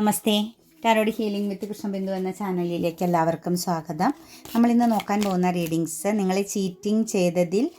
Namaste. Tarot healing with Krishnabindu എന്ന ചാനലിലേക്ക് എല്ലാവർക്കും സ്വാഗതം. നമ്മളിന്ന് നോക്കാൻ പോകുന്ന റീഡിങ്സ് നിങ്ങളെ ചീറ്റിംഗ് ചെയ്തതിൽ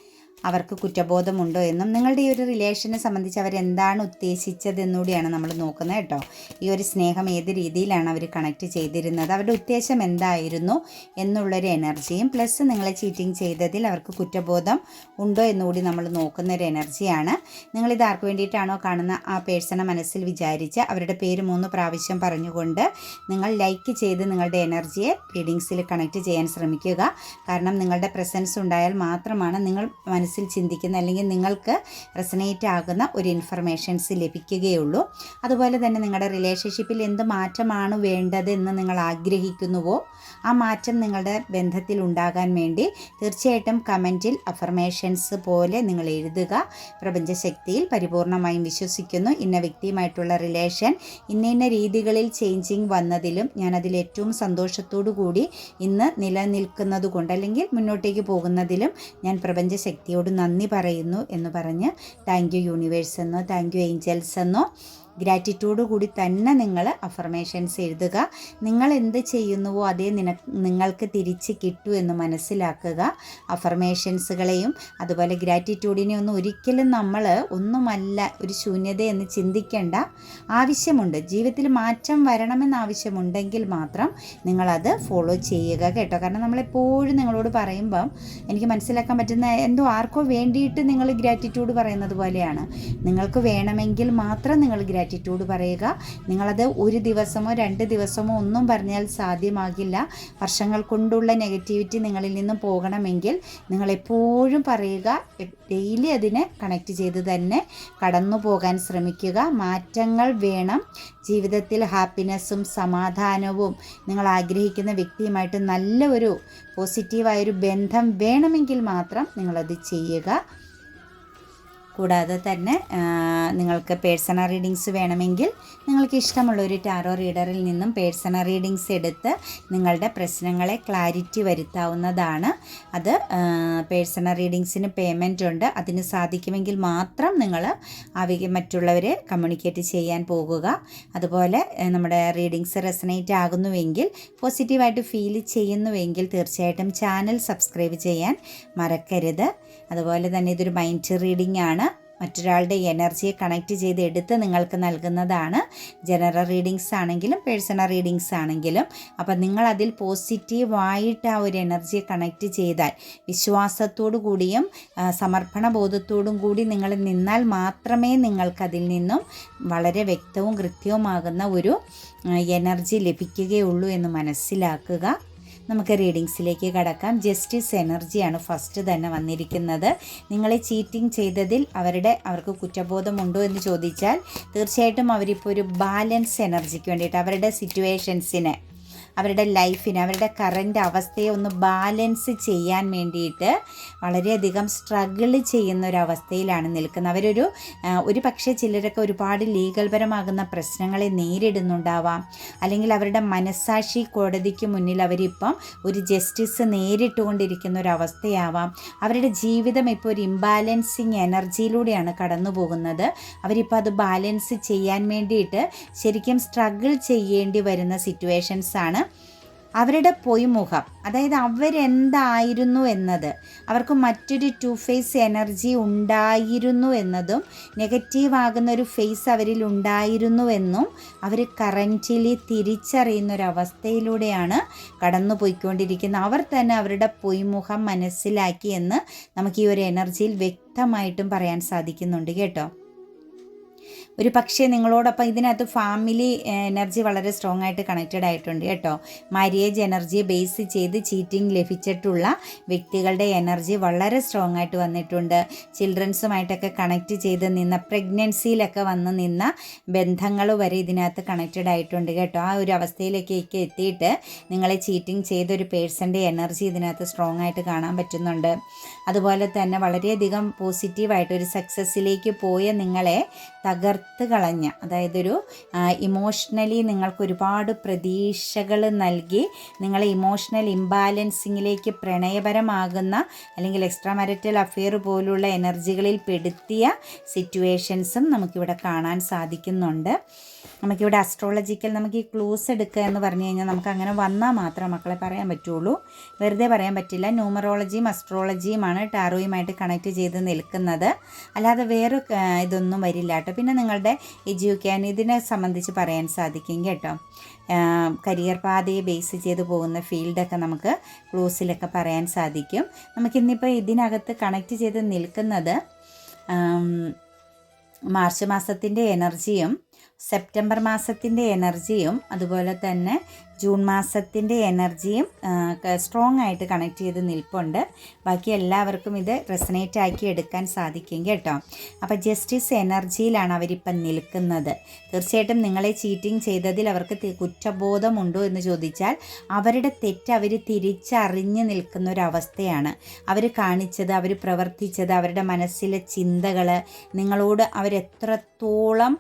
അവർക്ക് കുറ്റബോധമുണ്ടോ എന്നും നിങ്ങളുടെ ഈ ഒരു റിലേഷനെ സംബന്ധിച്ച് അവരെന്താണ് ഉദ്ദേശിച്ചതെന്നുകൂടിയാണ് നമ്മൾ നോക്കുന്നത് കേട്ടോ. ഈ ഒരു സ്നേഹം ഏത് രീതിയിലാണ് അവർ കണക്ട് ചെയ്തിരുന്നത്? അവരുടെ ഉദ്ദേശം എന്തായിരുന്നു? എന്നുള്ളൊരു എനർജിയും പ്ലസ് നിങ്ങളെ ചീറ്റിംഗ് ചെയ്തതിൽ അവർക്ക് കുറ്റബോധം ഉണ്ടോ എന്നുകൂടി നമ്മൾ നോക്കുന്ന ഒരു എനർജിയാണ് നിങ്ങളിത് ആർക്ക് വേണ്ടിയിട്ടാണോ കാണുന്ന ആ പേഴ്സണെ മനസ്സിൽ വിചാരിച്ച് അവരുടെ പേര് മൂന്ന് പ്രാവശ്യം പറഞ്ഞുകൊണ്ട് നിങ്ങൾ ലൈക്ക് ചെയ്ത് നിങ്ങളുടെ എനർജിയെ റീഡിങ്സിൽ കണക്ട് ചെയ്യാൻ ശ്രമിക്കുക. കാരണം നിങ്ങളുടെ പ്രസൻസ് ഉണ്ടായാൽ മാത്രമാണ് നിങ്ങൾ ചിന്തിക്കുന്ന അല്ലെങ്കിൽ നിങ്ങൾക്ക് റെസനേറ്റ് ആകുന്ന ഒരു ഇൻഫർമേഷൻസ് ലഭിക്കുകയുള്ളൂ. അതുപോലെ തന്നെ നിങ്ങളുടെ റിലേഷൻഷിപ്പിൽ എന്ത് മാറ്റമാണ് വേണ്ടത് എന്ന് നിങ്ങൾ ആഗ്രഹിക്കുന്നുവോ ആ മാറ്റം നിങ്ങളുടെ ബന്ധത്തിൽ ഉണ്ടാകാൻ വേണ്ടി തീർച്ചയായിട്ടും കമന്റിൽ അഫർമേഷൻസ് പോലെ നിങ്ങൾ എഴുതുക. പ്രപഞ്ചശക്തിയിൽ പരിപൂർണമായും വിശ്വസിക്കുന്നു. ഇന്ന വ്യക്തിയുമായിട്ടുള്ള റിലേഷൻ ഇന്ന ഇന്ന രീതികളിൽ ചേഞ്ചിങ് വന്നതിലും ഞാനതിൽ ഏറ്റവും സന്തോഷത്തോടു കൂടി ഇന്ന് നിലനിൽക്കുന്നത് കൊണ്ട് അല്ലെങ്കിൽ മുന്നോട്ടേക്ക് പോകുന്നതിലും ഞാൻ പ്രപഞ്ചശക്തിയോട് നന്ദി പറയുന്നു എന്ന് പറഞ്ഞ് താങ്ക് യു യൂണിവേഴ്സ് എന്നോ താങ്ക് യു ഏഞ്ചൽസ് എന്നോ ഗ്രാറ്റിറ്റ്യൂഡ് കൂടി തന്നെ നിങ്ങൾ അഫർമേഷൻസ് എഴുതുക. നിങ്ങൾ എന്ത് ചെയ്യുന്നുവോ അതേ നിന നിങ്ങൾക്ക് തിരിച്ച് കിട്ടൂ എന്ന് മനസ്സിലാക്കുക. അഫർമേഷൻസുകളെയും അതുപോലെ ഗ്രാറ്റിറ്റ്യൂഡിനെ ഒന്നും ഒരിക്കലും നമ്മൾ ഒന്നുമല്ല ഒരു ശൂന്യത എന്ന് ചിന്തിക്കേണ്ട. ആവശ്യമുണ്ട്. ജീവിതത്തിൽ മാറ്റം വരണമെന്ന് ആവശ്യമുണ്ടെങ്കിൽ മാത്രം നിങ്ങളത് ഫോളോ ചെയ്യുക കേട്ടോ. കാരണം നമ്മളെപ്പോഴും നിങ്ങളോട് പറയുമ്പം എനിക്ക് മനസ്സിലാക്കാൻ പറ്റുന്ന എന്തോ ആർക്കോ വേണ്ടിയിട്ട് നിങ്ങൾ ഗ്രാറ്റിറ്റ്യൂഡ് പറയുന്നത് പോലെയാണ്. നിങ്ങൾക്ക് വേണമെങ്കിൽ മാത്രം നിങ്ങൾ ഗ്രാറ്റിറ്റ്യൂഡ് പറയുക. നിങ്ങളത് ഒരു ദിവസമോ രണ്ട് ദിവസമോ ഒന്നും പറഞ്ഞാൽ സാധ്യമാകില്ല. വർഷങ്ങൾ കൊണ്ടുള്ള നെഗറ്റിവിറ്റി നിങ്ങളിൽ നിന്നും പോകണമെങ്കിൽ നിങ്ങളെപ്പോഴും പറയുക ഡെയിലി അതിനെ കണക്ട് ചെയ്ത് തന്നെ കടന്നു പോകാൻ ശ്രമിക്കുക. മാറ്റങ്ങൾ വേണം. ജീവിതത്തിൽ ഹാപ്പിനെസ്സും സമാധാനവും നിങ്ങൾ ആഗ്രഹിക്കുന്ന വ്യക്തിയുമായിട്ട് നല്ല ഒരു പോസിറ്റീവായൊരു ബന്ധം വേണമെങ്കിൽ മാത്രം നിങ്ങളത് ചെയ്യുക. കൂടാതെ തന്നെ നിങ്ങൾക്ക് പേഴ്സണൽ റീഡിങ്സ് വേണമെങ്കിൽ നിങ്ങൾക്ക് ഇഷ്ടമുള്ള ഒരു ടാറോ റീഡറിൽ നിന്നും പേഴ്സണൽ റീഡിങ്സ് എടുത്ത് നിങ്ങളുടെ പ്രശ്നങ്ങളെ ക്ലാരിറ്റി വരുത്താവുന്നതാണ്. അത് പേഴ്സണൽ റീഡിങ്സിന് പേയ്മെന്റ് ഉണ്ട്. അതിന് സാധിക്കുമെങ്കിൽ മാത്രം നിങ്ങൾ അവയ്ക്ക് മറ്റുള്ളവരെ കമ്മ്യൂണിക്കേറ്റ് ചെയ്യാൻ പോകുക. അതുപോലെ നമ്മുടെ റീഡിങ്സ് റെസനേറ്റ് ആകുന്നുവെങ്കിൽ പോസിറ്റീവായിട്ട് ഫീൽ ചെയ്യുന്നുവെങ്കിൽ തീർച്ചയായിട്ടും ചാനൽ സബ്സ്ക്രൈബ് ചെയ്യാൻ മറക്കരുത്. അതുപോലെ തന്നെ ഇതൊരു മൈൻഡ് റീഡിംഗ് ആണ്. മറ്റൊരാളുടെ എനർജിയെ കണക്ട് ചെയ്ത് എടുത്ത് നിങ്ങൾക്ക് നൽകുന്നതാണ്. ജനറൽ റീഡിങ്സ് ആണെങ്കിലും പേഴ്സണൽ റീഡിങ്സ് ആണെങ്കിലും. അപ്പം നിങ്ങൾ അതിൽ പോസിറ്റീവായിട്ട് ആ ഒരു എനർജിയെ കണക്ട് ചെയ്താൽ വിശ്വാസത്തോടു കൂടിയും സമർപ്പണ ബോധത്തോടും കൂടി നിങ്ങൾ നിന്നാൽ മാത്രമേ നിങ്ങൾക്കതിൽ നിന്നും വളരെ വ്യക്തവും കൃത്യവുമാകുന്ന ഒരു എനർജി ലഭിക്കുകയുള്ളൂ എന്ന് മനസ്സിലാക്കുക. നമുക്ക് റീഡിങ്സിലേക്ക് കടക്കാം. ജസ്റ്റിസ് എനർജിയാണ് ഫസ്റ്റ് തന്നെ വന്നിരിക്കുന്നത്. നിങ്ങളെ ചീറ്റിംഗ് ചെയ്തതിൽ അവരുടെ അവർക്ക് കുറ്റബോധമുണ്ടോ എന്ന് ചോദിച്ചാൽ തീർച്ചയായിട്ടും അവരിപ്പോൾ ഒരു ബാലൻസ് എനർജിക്ക് വേണ്ടിയിട്ട് അവരുടെ സിറ്റുവേഷൻസിനെ അവരുടെ ലൈഫിനെ അവരുടെ കറന്റ് അവസ്ഥയെ ഒന്ന് ബാലൻസ് ചെയ്യാൻ വേണ്ടിയിട്ട് വളരെയധികം സ്ട്രഗിൾ ചെയ്യുന്ന ഒരു അവസ്ഥയിലാണ് നിൽക്കുന്നത്. അവരൊരു ഒരു പക്ഷേ ചിലരൊക്കെ ഒരുപാട് ലീഗൽപരമാകുന്ന പ്രശ്നങ്ങളെ നേരിടുന്നുണ്ടാവാം. അല്ലെങ്കിൽ അവരുടെ മനസ്സാക്ഷി കോടതിക്ക് മുന്നിൽ അവരിപ്പം ഒരു ജസ്റ്റിസ് നേരിട്ടുകൊണ്ടിരിക്കുന്ന ഒരു അവസ്ഥയാവാം അവരുടെ ജീവിതം ഇപ്പോൾ ഒരു ഇംബാലൻസിങ് എനർജിയിലൂടെയാണ് കടന്നു പോകുന്നത് അവരിപ്പോൾ അത് ബാലൻസ് ചെയ്യാൻ വേണ്ടിയിട്ട് ശരിക്കും സ്ട്രഗിൾ ചെയ്യേണ്ടി വരുന്ന സിറ്റുവേഷൻസ് അവരുടെ പൊയ്മുഖം അതായത് അവരെന്തായിരുന്നു എന്നത്. അവർക്ക് മറ്റൊരു ടു ഫേസ് എനർജി ഉണ്ടായിരുന്നു എന്നതും നെഗറ്റീവ് ആകുന്ന ഒരു ഫേസ് അവരിൽ ഉണ്ടായിരുന്നു എന്നും അവർ കറന്റിലി തിരിച്ചറിയുന്ന ഒരു അവസ്ഥയിലൂടെയാണ് കടന്നു പോയിക്കൊണ്ടിരിക്കുന്നത് അവർ തന്നെ അവരുടെ പൊയ്മുഖം മനസ്സിലാക്കി എന്ന് നമുക്ക് ഈ ഒരു എനർജിയിൽ വ്യക്തമായിട്ടും പറയാൻ സാധിക്കുന്നുണ്ട് കേട്ടോ. ഒരു പക്ഷേ നിങ്ങളോടൊപ്പം ഇതിനകത്ത് ഫാമിലി എനർജി വളരെ സ്ട്രോങ് ആയിട്ട് കണക്റ്റഡ് ആയിട്ടുണ്ട് കേട്ടോ. മാരിയേജ് എനർജിയെ ബേസ് ചെയ്ത് ചീറ്റിംഗ് ലഭിച്ചിട്ടുള്ള വ്യക്തികളുടെ എനർജി വളരെ സ്ട്രോങ് ആയിട്ട് വന്നിട്ടുണ്ട്. ചിൽഡ്രൻസുമായിട്ടൊക്കെ കണക്റ്റ് ചെയ്ത് നിന്ന പ്രഗ്നൻസിയിലൊക്കെ വന്ന് നിന്ന ബന്ധങ്ങൾ വരെ ഇതിനകത്ത് കണക്റ്റഡ് ആയിട്ടുണ്ട് കേട്ടോ. ആ ഒരു അവസ്ഥയിലേക്കൊക്കെ എത്തിയിട്ട് നിങ്ങളെ ചീറ്റിംഗ് ചെയ്തൊരു പേഴ്സന്റെ എനർജി ഇതിനകത്ത് സ്ട്രോങ് ആയിട്ട് കാണാൻ പറ്റുന്നുണ്ട്. അതുപോലെ തന്നെ വളരെയധികം പോസിറ്റീവായിട്ട് ഒരു സക്സസ്സിലേക്ക് പോയ നിങ്ങളെ തകർത്ത് കളഞ്ഞ അതായത് ഒരു ഇമോഷണലി നിങ്ങൾക്ക് ഒരുപാട് പ്രതീക്ഷകൾ നൽകി നിങ്ങളെ ഇമോഷണൽ ഇംബാലൻസിങ്ങിലേക്ക് പ്രണയപരമാകുന്ന അല്ലെങ്കിൽ എക്സ്ട്രാ മാരിറ്റൽ അഫെയർ പോലുള്ള എനർജികളിൽ പെടുത്തിയ സിറ്റുവേഷൻസും നമുക്കിവിടെ കാണാൻ സാധിക്കുന്നുണ്ട്. നമുക്കിവിടെ അസ്ട്രോളജിക്കൽ നമുക്ക് ഈ ക്ലൂസ് എടുക്കുക എന്ന് പറഞ്ഞു കഴിഞ്ഞാൽ നമുക്ക് അങ്ങനെ വന്നാൽ മാത്രം മക്കളെ പറയാൻ പറ്റുള്ളൂ. വെറുതെ പറയാൻ പറ്റില്ല. ന്യൂമറോളജിയും അസ്ട്രോളജിയുമാണ് ടാറോയുമായിട്ട് കണക്ട് ചെയ്ത് നിൽക്കുന്നത്. അല്ലാതെ വേറെ ഇതൊന്നും വരില്ല കേട്ടോ. പിന്നെ നിങ്ങളുടെ എജ്യൂക്കാൻ ഇതിനെ സംബന്ധിച്ച് പറയാൻ സാധിക്കും കേട്ടോ. കരിയർ പാതയെ ബേസ് ചെയ്ത് പോകുന്ന ഫീൽഡൊക്കെ നമുക്ക് ക്ലൂസിലൊക്കെ പറയാൻ സാധിക്കും. നമുക്കിന്നിപ്പോൾ ഇതിനകത്ത് കണക്ട് ചെയ്ത് നിൽക്കുന്നത് മാർച്ച് മാസത്തിന്റെ എനർജിയും സെപ്റ്റംബർ മാസത്തിന്റെ എനർജിയും അതുപോലെ തന്നെ ജൂൺ മാസത്തിന്റെ എനർജിയും സ്ട്രോങ് ആയിട്ട് കണക്ട് ചെയ്ത് നിൽപ്പുണ്ട്. ബാക്കി എല്ലാവർക്കും ഇത് റെസനേറ്റ് ആക്കി എടുക്കാൻ സാധിക്കും കേട്ടോ. അപ്പോൾ ജസ്റ്റിസ് എനർജിയിലാണ് അവരിപ്പം നിൽക്കുന്നത്. തീർച്ചയായിട്ടും നിങ്ങളെ ചീറ്റിംഗ് ചെയ്തതിൽ അവർക്ക് കുറ്റബോധമുണ്ടോ എന്ന് ചോദിച്ചാൽ അവരുടെ തെറ്റ് അവർ തിരിച്ചറിഞ്ഞ് നിൽക്കുന്ന ഒരു അവർ കാണിച്ചത് അവർ പ്രവർത്തിച്ചത് അവരുടെ മനസ്സിലെ ചിന്തകൾ നിങ്ങളോട് അവരെത്രത്തോളം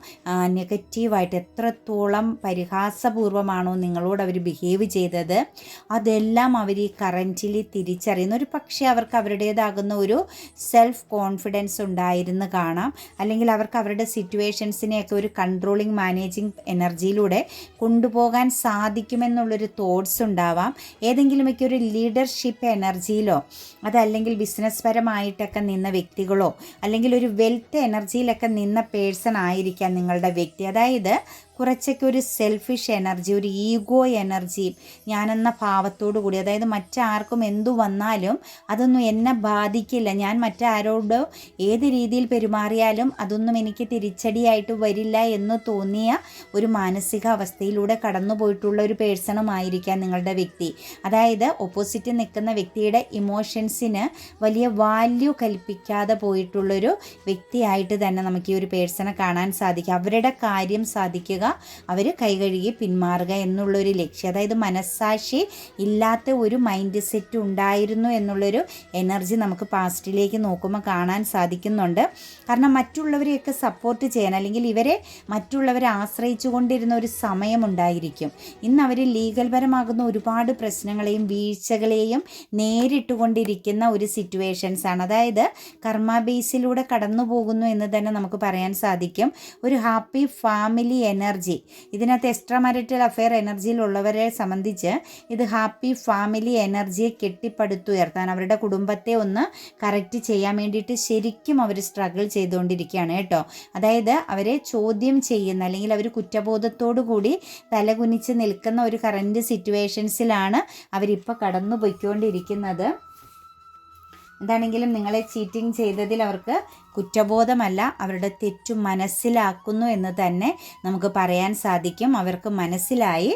നെഗറ്റീവായിട്ട് എത്രത്തോളം പരിഹാസപൂർവമാണോ നിങ്ങളോട് അവർ ബിഹേവ് ചെയ്തത്. അതെല്ലാം അവർ ഈ കറന്റിൽ തിരിച്ചറിയുന്നു. ഒരു പക്ഷേ അവർക്ക് അവരുടേതാകുന്ന ഒരു സെൽഫ് കോൺഫിഡൻസ് ഉണ്ടായിരുന്നു കാണാം. അല്ലെങ്കിൽ അവർക്ക് അവരുടെ സിറ്റുവേഷൻസിനെയൊക്കെ ഒരു കൺട്രോളിങ് മാനേജിങ് എനർജിയിലൂടെ കൊണ്ടുപോകാൻ സാധിക്കുമെന്നുള്ളൊരു തോട്ട്സ് ഉണ്ടാവാം. ഏതെങ്കിലുമൊക്കെ ഒരു ലീഡർഷിപ്പ് എനർജിയിലോ അതല്ലെങ്കിൽ ബിസിനസ് പരമായിട്ടൊക്കെ നിന്ന വ്യക്തികളോ അല്ലെങ്കിൽ ഒരു വെൽത്ത് എനർജിയിലൊക്കെ നിന്ന പേഴ്സൺ ആയിരിക്കാം നിങ്ങളുടെ വ്യക്തി. അതായത് കുറച്ചൊക്കെ ഒരു സെൽഫിഷ് എനർജി ഒരു ഈഗോ എനർജി ഞാനെന്ന ഭാവത്തോടു കൂടി അതായത് മറ്റാർക്കും എന്തു വന്നാലും അതൊന്നും എന്നെ ബാധിക്കില്ല. ഞാൻ മറ്റാരോട് ഏത് രീതിയിൽ പെരുമാറിയാലും അതൊന്നും എനിക്ക് തിരിച്ചടിയായിട്ട് വരില്ല എന്ന് തോന്നിയ ഒരു മാനസിക അവസ്ഥയിലൂടെ കടന്നു പോയിട്ടുള്ള ഒരു പേഴ്സണുമായിരിക്കാം നിങ്ങളുടെ വ്യക്തി. അതായത് ഓപ്പോസിറ്റ് നിൽക്കുന്ന വ്യക്തിയുടെ ഇമോഷൻസിന് വലിയ വാല്യൂ കൽപ്പിക്കാതെ പോയിട്ടുള്ളൊരു വ്യക്തിയായിട്ട് തന്നെ നമുക്ക് ഈ ഒരു പേഴ്സണെ കാണാൻ സാധിക്കും. അവരുടെ കാര്യം സാധിക്കുക അവർ കൈകഴുകി പിന്മാറുക എന്നുള്ളൊരു ലക്ഷ്യം. അതായത് മനസ്സാക്ഷി ഇല്ലാത്ത ഒരു മൈൻഡ് സെറ്റ് ഉണ്ടായിരുന്നു എന്നുള്ളൊരു എനർജി നമുക്ക് പാസ്റ്റിലേക്ക് നോക്കുമ്പോൾ കാണാൻ സാധിക്കുന്നുണ്ട്. കാരണം മറ്റുള്ളവരെയൊക്കെ സപ്പോർട്ട് ചെയ്യാൻ അല്ലെങ്കിൽ ഇവരെ മറ്റുള്ളവരെ ആശ്രയിച്ചു കൊണ്ടിരുന്ന ഒരു സമയമുണ്ടായിരിക്കും ഇന്ന് അവർ ലീഗൽ പരമാകുന്ന ഒരുപാട് പ്രശ്നങ്ങളെയും വീഴ്ചകളെയും നേരിട്ടുകൊണ്ടിരിക്കുന്ന ഒരു സിറ്റുവേഷൻസ് ആണ്. അതായത് കർമ്മ ബേസിലൂടെ കടന്നു പോകുന്നു എന്ന് തന്നെ നമുക്ക് പറയാൻ സാധിക്കും. ഒരു ഹാപ്പി ഫാമിലി എനർജി ഇതിനകത്ത് എക്സ്ട്രാ മാരിറ്റൽ അഫെയർ എനർജിയിലുള്ളവരെ സംബന്ധിച്ച് ഇത് ഹാപ്പി ഫാമിലി എനർജിയെ കെട്ടിപ്പടുത്തുയർത്താൻ അവരുടെ കുടുംബത്തെ ഒന്ന് കറക്റ്റ് ചെയ്യാൻ വേണ്ടിയിട്ട് ശരിക്കും അവർ സ്ട്രഗിൾ ചെയ്തുകൊണ്ടിരിക്കുകയാണ് കേട്ടോ. അതായത് അവരെ ചോദ്യം ചെയ്യുന്ന അല്ലെങ്കിൽ അവർ കുറ്റബോധത്തോടു കൂടി തലകുനിച്ച് നിൽക്കുന്ന ഒരു കറന്റ് സിറ്റുവേഷൻസിലാണ് അവരിപ്പോൾ കടന്നു പോയിക്കൊണ്ടിരിക്കുന്നത് എന്താണെങ്കിലും നിങ്ങളെ ചീറ്റിംഗ് ചെയ്തതിൽ അവർക്ക് കുറ്റബോധമല്ല അവരുടെ തെറ്റു മനസ്സിലാക്കുന്നു എന്ന് തന്നെ നമുക്ക് പറയാൻ സാധിക്കും. അവർക്ക് മനസ്സിലായി.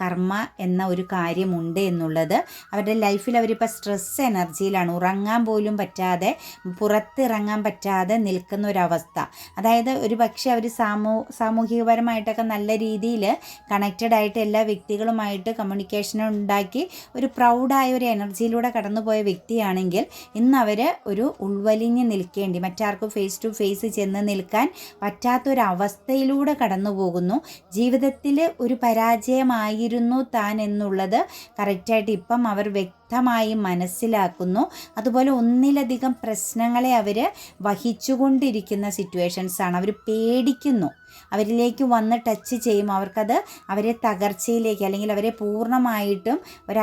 കർമ്മ എന്ന ഒരു കാര്യമുണ്ട് എന്നുള്ളത്. അവരുടെ ലൈഫിൽ അവരിപ്പോൾ സ്ട്രെസ് എനർജിയിലാണ് ഉറങ്ങാൻ പോലും പറ്റാതെ പുറത്തിറങ്ങാൻ പറ്റാതെ നിൽക്കുന്ന ഒരവസ്ഥ അതായത് ഒരു പക്ഷേ അവർ സാമൂ സാമൂഹികപരമായിട്ടൊക്കെ നല്ല രീതിയിൽ കണക്റ്റഡ് ആയിട്ട് എല്ലാ വ്യക്തികളുമായിട്ട് കമ്മ്യൂണിക്കേഷൻ ഉണ്ടാക്കി ഒരു പ്രൗഡായ ഒരു എനർജിയിലൂടെ കടന്നുപോയ വ്യക്തിയാണെങ്കിൽ ഇന്ന് അവർ ഒരു ഉൾവലിഞ്ഞ് നിൽക്കേണ്ടി മറ്റാർക്കും ഫേസ് ടു ഫേസ് ചെന്ന് നിൽക്കാൻ പറ്റാത്തൊരവസ്ഥയിലൂടെ കടന്നു പോകുന്നു ജീവിതത്തിൽ ഒരു പരാജയമായിരുന്നു താൻ എന്നുള്ളത് കറക്റ്റായിട്ട് ഇപ്പം അവർ വ്യക്തമായി മനസ്സിലാക്കുന്നു. അതുപോലെ ഒന്നിലധികം പ്രശ്നങ്ങളെ അവർ വഹിച്ചുകൊണ്ടിരിക്കുന്ന സിറ്റുവേഷൻസാണ് അവർ പേടിക്കുന്നു. അവരിലേക്ക് വന്ന് ടച്ച് ചെയ്യും. അവർക്കത് അവരെ തകർച്ചയിലേക്ക് അല്ലെങ്കിൽ അവരെ പൂർണമായിട്ടും ഒരു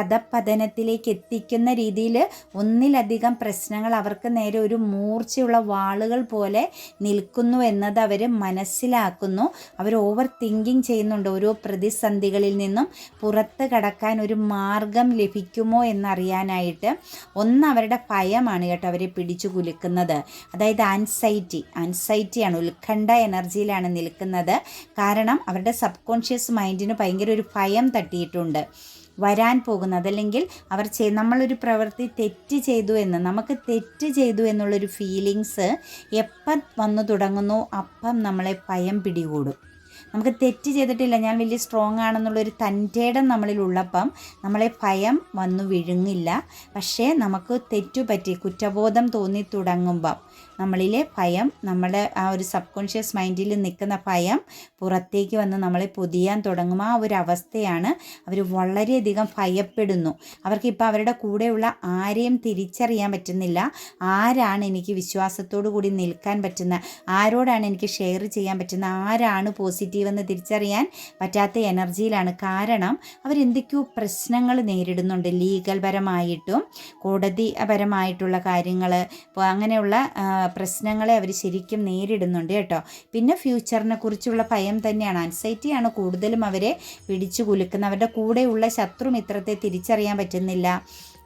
എത്തിക്കുന്ന രീതിയിൽ ഒന്നിലധികം പ്രശ്നങ്ങൾ അവർക്ക് നേരെ ഒരു മൂർച്ചയുള്ള വാളുകൾ പോലെ നിൽക്കുന്നു എന്നത് അവർ മനസ്സിലാക്കുന്നു. അവർ ഓവർ തിങ്കിങ് ചെയ്യുന്നുണ്ട്. ഓരോ പ്രതിസന്ധികളിൽ നിന്നും പുറത്ത് കടക്കാൻ ഒരു മാർഗം ലഭിക്കുമോ എന്നറിയാനായിട്ട് ഒന്ന് അവരുടെ ഭയമാണ് കേട്ടോ അവരെ പിടിച്ചു കുലുക്കുന്നത്. അതായത് ആൻസൈറ്റി ആൻസൈറ്റിയാണ് ഉത്കണ്ഠ എനർജിയിലാണ് നിൽക്കുന്നത്. കാരണം അവരുടെ സബ് കോൺഷ്യസ് മൈൻഡിന് ഭയങ്കര ഒരു ഭയം തട്ടിയിട്ടുണ്ട്. വരാൻ പോകുന്നത് അല്ലെങ്കിൽ അവർ ചെയ് നമ്മളൊരു പ്രവൃത്തി തെറ്റ് ചെയ്തു എന്ന് നമുക്ക് തെറ്റ് ചെയ്തു എന്നുള്ളൊരു ഫീലിങ്സ് എപ്പം വന്നു തുടങ്ങുന്നു അപ്പം നമ്മളെ ഭയം പിടികൂടും. നമുക്ക് തെറ്റ് ചെയ്തിട്ടില്ല. ഞാൻ വലിയ സ്ട്രോങ് ആണെന്നുള്ളൊരു നമ്മളിൽ നമ്മളിലുള്ളപ്പം നമ്മളെ ഭയം വന്നു വിഴുങ്ങില്ല. പക്ഷേ നമുക്ക് തെറ്റുപറ്റി കുറ്റബോധം തോന്നി തുടങ്ങുമ്പം നമ്മളിലെ ഭയം നമ്മുടെ ആ ഒരു സബ് കോൺഷ്യസ് മൈൻഡിൽ നിൽക്കുന്ന ഭയം പുറത്തേക്ക് വന്ന് നമ്മളെ പൊതിയാൻ തുടങ്ങും. ആ ഒരു അവസ്ഥയാണ് അവർ വളരെയധികം ഭയപ്പെടുന്നു. അവർക്ക് ഇപ്പോൾ അവരുടെ കൂടെയുള്ള ആരെയും തിരിച്ചറിയാൻ പറ്റുന്നില്ല. ആരാണ് എനിക്ക് വിശ്വാസത്തോടു കൂടി നിൽക്കാൻ പറ്റുന്ന? ആരോടാണ് എനിക്ക് ഷെയർ ചെയ്യാൻ പറ്റുന്ന? ആരാണ് പോസിറ്റീവ് എന്ന് തിരിച്ചറിയാൻ പറ്റാത്ത എനർജിയിലാണ്. കാരണം അവരെന്തൊക്കെയോ പ്രശ്നങ്ങൾ നേരിടുന്നുണ്ട്. ലീഗൽ പരമായിട്ടും കോടതി പരമായിട്ടുള്ള കാര്യങ്ങൾ അങ്ങനെയുള്ള പ്രശ്നങ്ങളെ അവർ ശരിക്കും നേരിടുന്നുണ്ട് കേട്ടോ. പിന്നെ ഫ്യൂച്ചറിനെ കുറിച്ചുള്ള ഭയം തന്നെയാണ്. അൻസൈറ്റിയാണ് കൂടുതലും അവരെ പിടിച്ചു കുലുക്കുന്നത്. അവരുടെ കൂടെയുള്ള ശത്രുമിത്രത്തെ തിരിച്ചറിയാൻ പറ്റുന്നില്ല.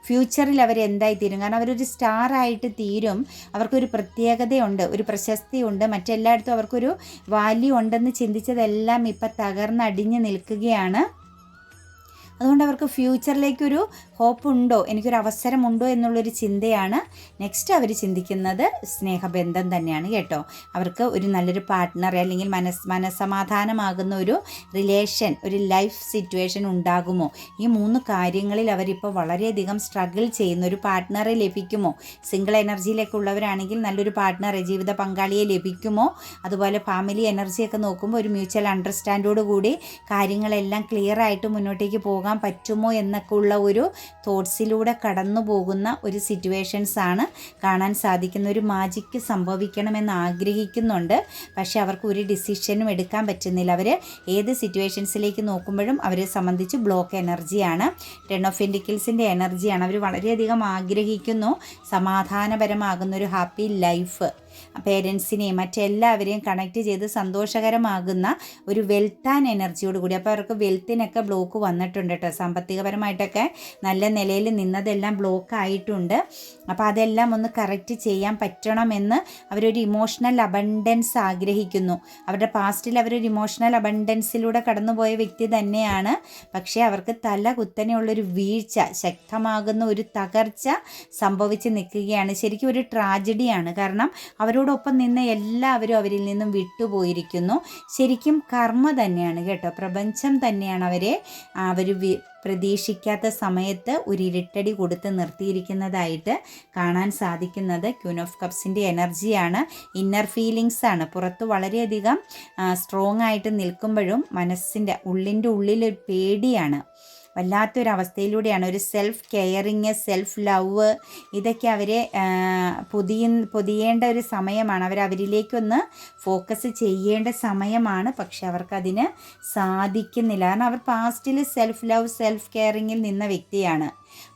ഫ്യൂച്ചറിൽ അവർ എന്തായി തീരും കാരണം അവരൊരു സ്റ്റാർ ആയിട്ട് തീരും. അവർക്കൊരു പ്രത്യേകതയുണ്ട് ഒരു പ്രശസ്തിയുണ്ട്. മറ്റെല്ലായിടത്തും അവർക്കൊരു വാല്യൂ ഉണ്ടെന്ന് ചിന്തിച്ചതെല്ലാം ഇപ്പം തകർന്നടിഞ്ഞ് നിൽക്കുകയാണ്. അതുകൊണ്ട് അവർക്ക് ഫ്യൂച്ചറിലേക്കൊരു ഹോപ്പ് ഉണ്ടോ എനിക്കൊരു അവസരമുണ്ടോ എന്നുള്ളൊരു ചിന്തയാണ് നെക്സ്റ്റ് അവർ ചിന്തിക്കുന്നത് സ്നേഹബന്ധം തന്നെയാണ് കേട്ടോ. അവർക്ക് ഒരു നല്ലൊരു പാർട്ട്ണർ അല്ലെങ്കിൽ മനസ് മനസ്സമാധാനമാകുന്ന ഒരു റിലേഷൻ ഒരു ലൈഫ് സിറ്റുവേഷൻ ഉണ്ടാകുമോ? ഈ മൂന്ന് കാര്യങ്ങളിൽ അവരിപ്പോൾ വളരെയധികം സ്ട്രഗിൾ ചെയ്യുന്ന ഒരു പാർട്ട്ണറെ ലഭിക്കുമോ? സിംഗിൾ എനർജിയിലൊക്കെ ഉള്ളവരാണെങ്കിൽ നല്ലൊരു പാർട്ട്ണറെ ജീവിത പങ്കാളിയെ ലഭിക്കുമോ? അതുപോലെ ഫാമിലി എനർജിയൊക്കെ നോക്കുമ്പോൾ ഒരു മ്യൂച്വൽ അണ്ടർസ്റ്റാൻഡോട് കൂടി കാര്യങ്ങളെല്ലാം ക്ലിയർ ആയിട്ട് മുന്നോട്ടേക്ക് പോകാൻ പറ്റുമോ എന്നൊക്കെ ഉള്ള ഒരു തോട്ട്സിലൂടെ കടന്നു പോകുന്ന ഒരു സിറ്റുവേഷൻസ് ആണ് കാണാൻ സാധിക്കുന്ന ഒരു മാജിക്ക് സംഭവിക്കണമെന്ന് ആഗ്രഹിക്കുന്നുണ്ട്. പക്ഷേ അവർക്ക് ഒരു ഡിസിഷനും എടുക്കാൻ പറ്റുന്നില്ല. അവർ ഏത് സിറ്റുവേഷൻസിലേക്ക് നോക്കുമ്പോഴും അവരെ സംബന്ധിച്ച് ബ്ലോക്ക് എനർജിയാണ് ടെൻ ഓഫ് ഇൻഡിക്കിൾസിന്റെ എനർജിയാണ് അവർ വളരെയധികം ആഗ്രഹിക്കുന്നു. സമാധാനപരമാകുന്ന ഒരു ഹാപ്പി ലൈഫ് പേരൻസിനെയും മറ്റെല്ലാവരെയും കണക്ട് ചെയ്ത് സന്തോഷകരമാകുന്ന ഒരു വെൽത്ത് ആൻഡ് എനർജിയോട് കൂടി. അപ്പോൾ അവർക്ക് വെൽത്തിനൊക്കെ ബ്ലോക്ക് വന്നിട്ടുണ്ട് കേട്ടോ സാമ്പത്തികപരമായിട്ടൊക്കെ നല്ല നിലയിൽ നിന്നതെല്ലാം ബ്ലോക്ക് ആയിട്ടുണ്ട്. അപ്പോൾ അതെല്ലാം ഒന്ന് കറക്റ്റ് ചെയ്യാൻ പറ്റണമെന്ന് അവരൊരു ഇമോഷണൽ അബണ്ടൻസ് ആഗ്രഹിക്കുന്നു. അവരുടെ പാസ്റ്റിൽ അവരൊരു ഇമോഷണൽ അബണ്ടൻസിലൂടെ കടന്നുപോയ വ്യക്തി തന്നെയാണ്. പക്ഷേ അവർക്ക് തല കുത്തനെയുള്ളൊരു വീഴ്ച ശക്തമാകുന്ന ഒരു തകർച്ച സംഭവിച്ച് നിൽക്കുകയാണ്. ശരിക്കും ഒരു ട്രാജഡിയാണ് കാരണം അവരോടൊപ്പം നിന്ന് എല്ലാവരും അവരിൽ നിന്നും വിട്ടുപോയിരിക്കുന്നു. ശരിക്കും കർമ്മ തന്നെയാണ് കേട്ടോ. പ്രപഞ്ചം തന്നെയാണ് അവരെ അവർ പ്രതീക്ഷിക്കാത്ത സമയത്ത് ഒരു ഇരുട്ടടി കൊടുത്ത് നിർത്തിയിരിക്കുന്നതായിട്ട് കാണാൻ സാധിക്കുന്നത് ക്യൂൻ ഓഫ് കപ്സിന്റെ എനർജിയാണ്. ഇന്നർ ഫീലിങ്സ് ആണ്. പുറത്ത് വളരെയധികം സ്ട്രോങ് ആയിട്ട് നിൽക്കുമ്പോഴും മനസ്സിന്റെ ഉള്ളിന്റെ ഉള്ളിൽ പേടിയാണ്. വല്ലാത്തൊരവസ്ഥയിലൂടെയാണ്. ഒരു സെൽഫ് കെയറിങ് സെൽഫ് ലവ് ഇതൊക്കെ അവരെ പൊതിയ പൊതിയേണ്ട ഒരു സമയമാണ്. അവർ അവരിലേക്കൊന്ന് ഫോക്കസ് ചെയ്യേണ്ട സമയമാണ്. പക്ഷെ അവർക്കതിന് സാധിക്കുന്നില്ല. കാരണം അവർ പാസ്റ്റിൽ സെൽഫ് ലവ് സെൽഫ് കെയറിങ്ങിൽ നിന്ന വ്യക്തിയാണ്.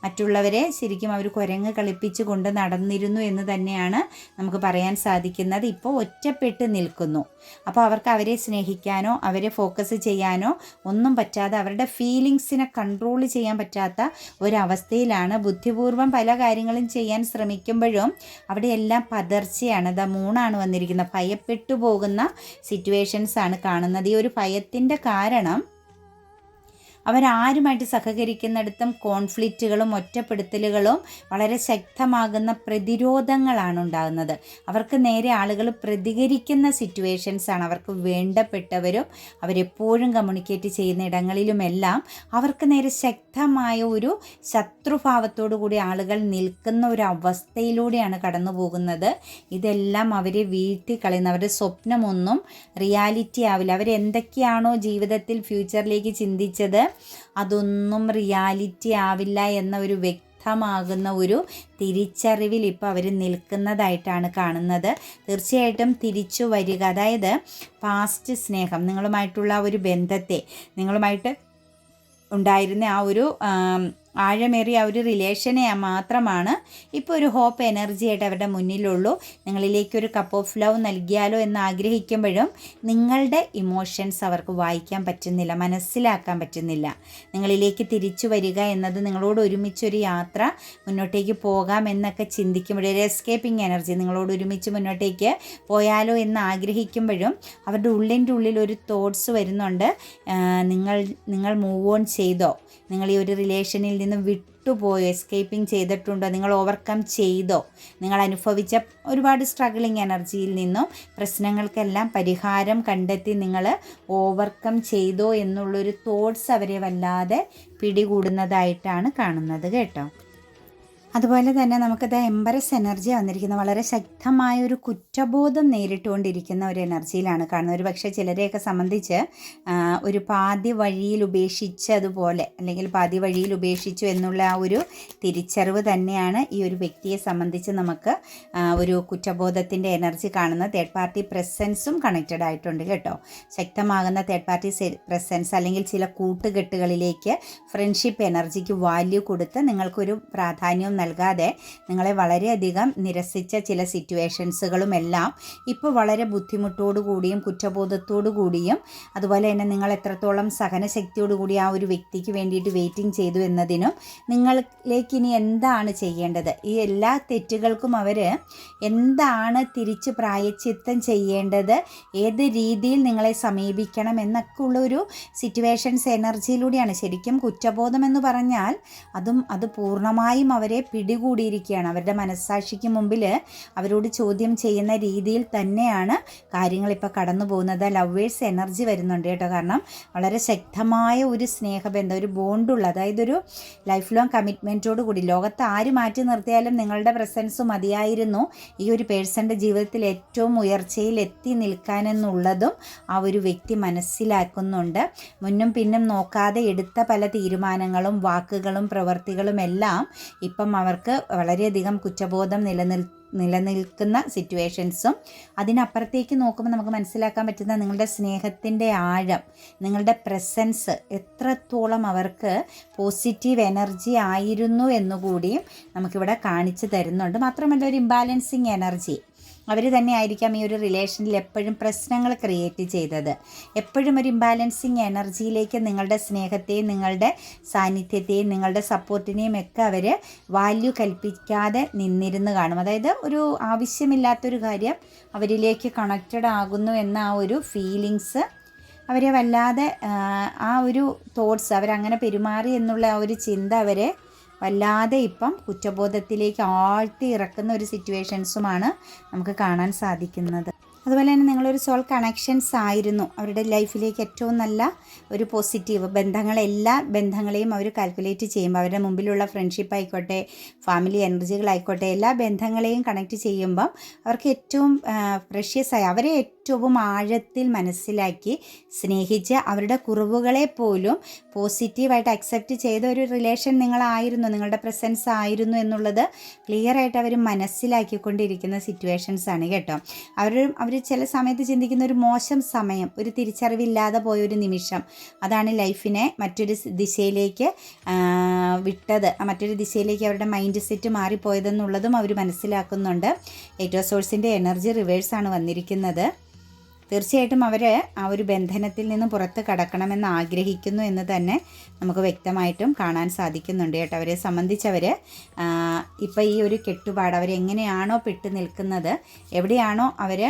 മറ്റുള്ളവരെ ശരിക്കും അവർ കുരങ്ങ് കളിപ്പിച്ചു കൊണ്ട് നടന്നിരുന്നു എന്ന് തന്നെയാണ് നമുക്ക് പറയാൻ സാധിക്കുന്നത്. ഇപ്പോൾ ഒറ്റപ്പെട്ട് നിൽക്കുന്നു. അപ്പോൾ അവർക്ക് അവരെ സ്നേഹിക്കാനോ അവരെ ഫോക്കസ് ചെയ്യാനോ ഒന്നും പറ്റാതെ അവരുടെ ഫീലിങ്സിനെ കൺട്രോൾ ചെയ്യാൻ പറ്റാത്ത ഒരവസ്ഥയിലാണ് ബുദ്ധിപൂർവം പല കാര്യങ്ങളും ചെയ്യാൻ ശ്രമിക്കുമ്പോഴും അവിടെയെല്ലാം പതർച്ചയാണ്. ദ മൂണാണ് വന്നിരിക്കുന്നത്. ഭയപ്പെട്ടു പോകുന്ന സിറ്റുവേഷൻസ് ആണ് കാണുന്നത്. ഈ ഒരു ഭയത്തിന്റെ കാരണം അവരാരുമായിട്ട് സഹകരിക്കുന്നിടത്തും കോൺഫ്ലിക്റ്റുകളും ഒറ്റപ്പെടുത്തലുകളും വളരെ ശക്തമാകുന്ന പ്രതിരോധങ്ങളാണ് ഉണ്ടാകുന്നത്. അവർക്ക് നേരെ ആളുകൾ പ്രതികരിക്കുന്ന സിറ്റുവേഷൻസ് ആണ് അവർക്ക് വേണ്ടപ്പെട്ടവരും അവരെപ്പോഴും കമ്മ്യൂണിക്കേറ്റ് ചെയ്യുന്ന ഇടങ്ങളിലുമെല്ലാം അവർക്ക് നേരെ ശക്തമായ ഒരു ശത്രുഭാവത്തോടു കൂടി ആളുകൾ നിൽക്കുന്ന ഒരു അവസ്ഥയിലൂടെയാണ് കടന്നു പോകുന്നത് ഇതെല്ലാം അവരെ വീഴ്ത്തി കളയുന്ന അവരുടെ സ്വപ്നമൊന്നും റിയാലിറ്റി ആവില്ല. അവരെന്തൊക്കെയാണോ ജീവിതത്തിൽ ഫ്യൂച്ചറിലേക്ക് ചിന്തിച്ചത് അതൊന്നും റിയാലിറ്റി ആവില്ല എന്ന ഒരു വ്യക്തമാകുന്ന ഒരു തിരിച്ചറിവിൽ ഇപ്പോൾ അവർ നിൽക്കുന്നതായിട്ടാണ് കാണുന്നത്. തീർച്ചയായിട്ടും തിരിച്ചു വരിക അതായത് പാസ്റ്റ് സ്നേഹം നിങ്ങളുമായിട്ടുള്ള ഒരു ബന്ധത്തെ നിങ്ങളുമായിട്ട് ഉണ്ടായിരുന്ന ആ ഒരു ആഴമേറിയ ഒരു റിലേഷനെ മാത്രമാണ്. ഇപ്പോൾ ഒരു ഹോപ്പ് എനർജി ആയിട്ട് അവരുടെ മുന്നിലുള്ളൂ. നിങ്ങളിലേക്ക് ഒരു കപ്പ് ഓഫ് ലവ് നൽകിയാലോ എന്ന് ആഗ്രഹിക്കുമ്പോഴും നിങ്ങളുടെ ഇമോഷൻസ് അവർക്ക് വായിക്കാൻ പറ്റുന്നില്ല മനസ്സിലാക്കാൻ പറ്റുന്നില്ല. നിങ്ങളിലേക്ക് തിരിച്ചു വരിക എന്നത് നിങ്ങളോട് ഒരുമിച്ചൊരു യാത്ര മുന്നോട്ടേക്ക് പോകാം എന്നൊക്കെ ചിന്തിക്കുമ്പോഴും ഒരു എസ്കേപ്പിംഗ് എനർജി നിങ്ങളോട് ഒരുമിച്ച് മുന്നോട്ടേക്ക് പോയാലോ എന്ന് ആഗ്രഹിക്കുമ്പോഴും അവരുടെ ഉള്ളിന്റെ ഉള്ളിൽ ഒരു തോട്ട്സ് വരുന്നുണ്ട്. നിങ്ങൾ നിങ്ങൾ മൂവ് ഓൺ ചെയ്തോ? നിങ്ങൾ ഈ ഒരു റിലേഷനിൽ നിന്ന് വിട്ടുപോയോ? എസ്കേപ്പിംഗ് ചെയ്തിട്ടുണ്ടോ? നിങ്ങൾ ഓവർകം ചെയ്തോ? നിങ്ങൾ അനുഭവിച്ച ഒരുപാട് സ്ട്രഗിളിങ് എനർജിയിൽ നിന്നും പ്രശ്നങ്ങൾക്കെല്ലാം പരിഹാരം കണ്ടെത്തി നിങ്ങൾ ഓവർകം ചെയ്തോ എന്നുള്ളൊരു തോട്ട്സ് അവരെ വല്ലാതെ പിടികൂടുന്നതായിട്ടാണ് കാണുന്നത് കേട്ടോ. അതുപോലെ തന്നെ നമുക്കത് എംബറസ് എനർജി വന്നിരിക്കുന്നത്. വളരെ ശക്തമായ ഒരു കുറ്റബോധം നേരിട്ടുകൊണ്ടിരിക്കുന്ന ഒരു എനർജിയിലാണ് കാണുന്നത്. ഒരു പക്ഷേ ചിലരെയൊക്കെ സംബന്ധിച്ച് ഒരു പാതി വഴിയിൽ ഉപേക്ഷിച്ചതുപോലെ അല്ലെങ്കിൽ പാതി വഴിയിൽ ഉപേക്ഷിച്ചു എന്നുള്ള ആ ഒരു തിരിച്ചറിവ് തന്നെയാണ് ഈ ഒരു വ്യക്തിയെ സംബന്ധിച്ച് നമുക്ക് ഒരു കുറ്റബോധത്തിന്റെ എനർജി കാണുന്ന തേർഡ് പാർട്ടി പ്രസൻസും കണക്റ്റഡ് ആയിട്ടുണ്ട് കേട്ടോ. ശക്തമാകുന്ന തേർഡ് പാർട്ടി പ്രസൻസ് അല്ലെങ്കിൽ ചില കൂട്ടുകെട്ടുകളിലേക്ക് ഫ്രണ്ട്ഷിപ്പ് എനർജിക്ക് വാല്യൂ കൊടുത്ത് നിങ്ങൾക്കൊരു പ്രാധാന്യവും നൽകാതെ നിങ്ങളെ വളരെയധികം നിരസിച്ച ചില സിറ്റുവേഷൻസുകളുമെല്ലാം ഇപ്പോൾ വളരെ ബുദ്ധിമുട്ടോടു കൂടിയും കുറ്റബോധത്തോടു കൂടിയും അതുപോലെ തന്നെ നിങ്ങൾ എത്രത്തോളം സഹനശക്തിയോടു കൂടി ആ ഒരു വ്യക്തിക്ക് വേണ്ടിയിട്ട് വെയിറ്റിംഗ് ചെയ്തു എന്നതിനും നിങ്ങളിലേക്ക് ഇനി എന്താണ് ചെയ്യേണ്ടത്? ഈ എല്ലാ തെറ്റുകൾക്കും അവർ എന്താണ് തിരിച്ച് പ്രായച്ചിത്തം ചെയ്യേണ്ടത്? ഏത് രീതിയിൽ നിങ്ങളെ സമീപിക്കണം എന്നൊക്കെ ഉള്ളൊരു സിറ്റുവേഷൻസ് എനർജിയിലൂടെയാണ് ശരിക്കും കുറ്റബോധം എന്ന് പറഞ്ഞാൽ അതും അത് പൂർണമായും അവരെ പിടികൂടിയിരിക്കുകയാണ്. അവരുടെ മനസ്സാക്ഷിക്ക് മുമ്പിൽ അവരോട് ചോദ്യം ചെയ്യുന്ന രീതിയിൽ തന്നെയാണ് കാര്യങ്ങൾ ഇപ്പോൾ കടന്നു പോകുന്നത് ലവേഴ്സ് എനർജി വരുന്നുണ്ട് കേട്ടോ. കാരണം വളരെ ശക്തമായ ഒരു സ്നേഹബന്ധം ഒരു ബോണ്ടുള്ള അതായത് ഒരു ലൈഫ് ലോങ് കമ്മിറ്റ്മെന്റോട് കൂടി ലോകത്ത് ആര് മാറ്റി നിർത്തിയാലും നിങ്ങളുടെ പ്രസൻസ് മതിയായിരുന്നു. ഈ ഒരു പേഴ്സന്റെ ജീവിതത്തിൽ ഏറ്റവും ഉയർച്ചയിൽ എത്തി നിൽക്കാനെന്നുള്ളതും ആ ഒരു വ്യക്തി മനസ്സിലാക്കുന്നുണ്ട്. മുന്നും പിന്നും നോക്കാതെ എടുത്ത പല തീരുമാനങ്ങളും വാക്കുകളും പ്രവൃത്തികളും എല്ലാം ഇപ്പം അവർക്ക് വളരെയധികം കുറ്റബോധം നിലനിൽ നിലനിൽക്കുന്ന സിറ്റുവേഷൻസും അതിനപ്പുറത്തേക്ക് നോക്കുമ്പോൾ നമുക്ക് മനസ്സിലാക്കാൻ പറ്റുന്ന നിങ്ങളുടെ സ്നേഹത്തിന്റെ ആഴം നിങ്ങളുടെ പ്രസൻസ് എത്രത്തോളം അവർക്ക് പോസിറ്റീവ് എനർജി ആയിരുന്നു എന്നുകൂടിയും നമുക്കിവിടെ കാണിച്ചു തരുന്നുണ്ട്. മാത്രമല്ല ഒരു ഇംബാലൻസിങ് എനർജി അവർ തന്നെ ആയിരിക്കാം ഈ ഒരു റിലേഷനിൽ എപ്പോഴും പ്രശ്നങ്ങൾ ക്രിയേറ്റ് ചെയ്തത്. എപ്പോഴും ഒരു ഇംബാലൻസിങ് എനർജിയിലേക്ക് നിങ്ങളുടെ സ്നേഹത്തെയും നിങ്ങളുടെ സാന്നിധ്യത്തെയും നിങ്ങളുടെ സപ്പോർട്ടിനെയും ഒക്കെ അവർ വാല്യൂ കൽപ്പിക്കാതെ നിന്നിരുന്ന് കാണും. അതായത് ഒരു ആവശ്യമില്ലാത്തൊരു കാര്യം അവരിലേക്ക് കണക്റ്റഡ് ആകുന്നു എന്ന ആ ഒരു ഫീലിങ്സ് അവരെ വല്ലാതെ ആ ഒരു തോട്ട്സ് അവരങ്ങനെ പെരുമാറി എന്നുള്ള ആ ഒരു ചിന്ത അവരെ വല്ലാതെ ഇപ്പം കുറ്റബോധത്തിലേക്ക് ആഴ്ത്തി ഇറക്കുന്ന ഒരു സിറ്റുവേഷൻസുമാണ് നമുക്ക് കാണാൻ സാധിക്കുന്നത്. അതുപോലെ തന്നെ നിങ്ങളൊരു സോൾ കണക്ഷൻസ് ആയിരുന്നു. അവരുടെ ലൈഫിലേക്ക് ഏറ്റവും നല്ല ഒരു പോസിറ്റീവ് ബന്ധങ്ങൾ എല്ലാ ബന്ധങ്ങളെയും അവർ കാൽക്കുലേറ്റ് ചെയ്യുമ്പോൾ അവരുടെ മുമ്പിലുള്ള ഫ്രണ്ട്ഷിപ്പ് ആയിക്കോട്ടെ ഫാമിലി എനർജികളായിക്കോട്ടെ എല്ലാ ബന്ധങ്ങളെയും കണക്ട് ചെയ്യുമ്പം അവർക്ക് ഏറ്റവും പ്രഷ്യസായി അവരെ ഏറ്റവും ആഴത്തിൽ മനസ്സിലാക്കി സ്നേഹിച്ച് അവരുടെ കുറവുകളെ പോലും പോസിറ്റീവായിട്ട് അക്സെപ്റ്റ് ചെയ്ത ഒരു റിലേഷൻ നിങ്ങളായിരുന്നു നിങ്ങളുടെ പ്രസൻസ് ആയിരുന്നു എന്നുള്ളത് ക്ലിയർ ആയിട്ട് അവർ മനസ്സിലാക്കിക്കൊണ്ടിരിക്കുന്ന സിറ്റുവേഷൻസ് ആണ് കേട്ടോ. അവർ അവർ ചില സമയത്ത് ചിന്തിക്കുന്ന ഒരു മോശം സമയം ഒരു തിരിച്ചറിവില്ലാതെ പോയൊരു നിമിഷം അതാണ് ലൈഫിനെ മറ്റൊരു ദിശയിലേക്ക് വിട്ടത്. മറ്റൊരു ദിശയിലേക്ക് അവരുടെ മൈൻഡ് സെറ്റ് മാറിപ്പോയതെന്നുള്ളതും അവർ മനസ്സിലാക്കുന്നുണ്ട്. ഏറ്റവും സോഴ്സിന്റെ എനർജി റിവേഴ്സാണ് വന്നിരിക്കുന്നത്. തീർച്ചയായിട്ടും അവർ ആ ഒരു ബന്ധനത്തിൽ നിന്ന് പുറത്ത് കടക്കണമെന്ന് ആഗ്രഹിക്കുന്നു എന്ന് തന്നെ നമുക്ക് വ്യക്തമായിട്ടും കാണാൻ സാധിക്കുന്നുണ്ട് കേട്ടോ. അവരെ സംബന്ധിച്ചവർ ഇപ്പോൾ ഈ ഒരു കെട്ടുപാട് അവരെങ്ങനെയാണോ പെട്ട് നിൽക്കുന്നത് എവിടെയാണോ അവർ